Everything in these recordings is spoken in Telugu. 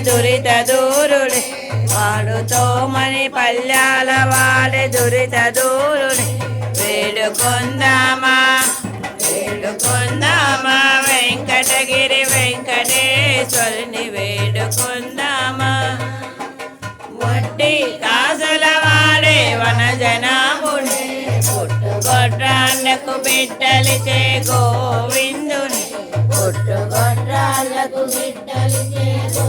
దురిత దూరుడే. వాడుతో మని పల్యాల వాడి దురిత దూరుడే. వేడుకొందామా వేడుకొందామా వెంకటగిరి వెంకటేశ్వరుని వేడుకొందామా. వడ్డీ కాసుల వాడే వనజనాముడే పుట్టుగొడ్రాళ్ళకు బిడ్డలిచే గోవిందుని. పుట్టుగొడ్రాళ్ళకు బిడ్డలు చేదో.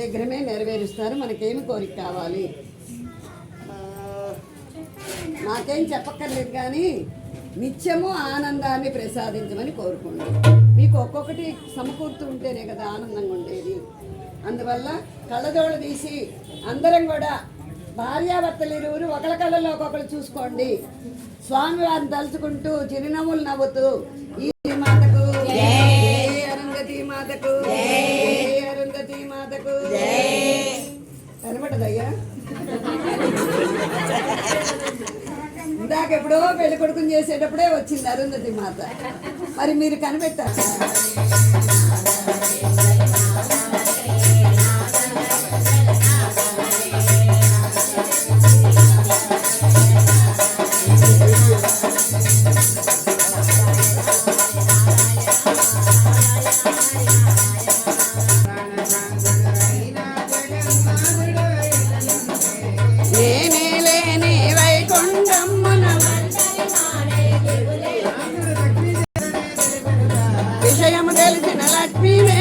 శీఘ్రమే నెరవేరుస్తారు. మనకేమి కోరిక కావాలి? నాకేం చెప్పక్కర్లేదు కానీ నిత్యము ఆనందాన్ని ప్రసాదించమని కోరుకోండి మీకు ఒక్కొక్కటి సమకూరుతూ ఉంటేనే కదా ఆనందంగా ఉండేది. అందువల్ల కళ్ళజోళ్ళు తీసి అందరం కూడా భార్యాభర్తలు ఇరువురు ఒకళ్ళ కళ్ళలో ఒక్కొక్కరు చూసుకోండి. స్వామివారిని తలుచుకుంటూ చిరునవ్వులు నవ్వుతూ ఈ మాతకు అరుంధతి మాతకు జై అరుంధతి మాతకు కనబడదయ్యా నాకు ఎప్పుడో పెళ్ళి కొడుకుని చేసేటప్పుడే వచ్చింది అరుంధతి మాత. మరి మీరు కనిపెట్టారు? తెలిసిన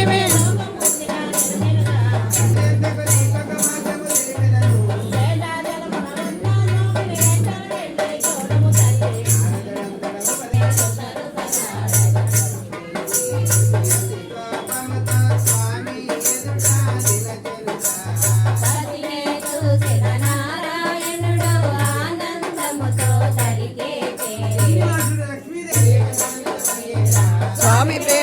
లక్ష్మీదేవి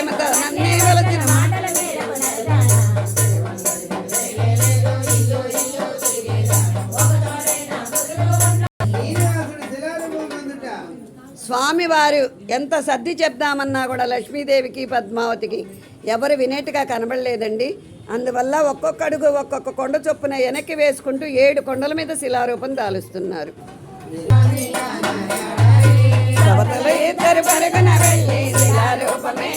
స్వామివారు ఎంత సర్ది చెప్దామన్నా కూడా లక్ష్మీదేవికి పద్మావతికి ఎవరు వినేట్టుగా కనబడలేదండి. అందువల్ల ఒక్కొక్క అడుగు ఒక్కొక్క కొండ చొప్పున వెనక్కి వేసుకుంటూ ఏడు కొండల మీద శిలారూపం దాలుస్తున్నారు. ఇద్దరు పరుగున వెళ్ళి శిలారూపమే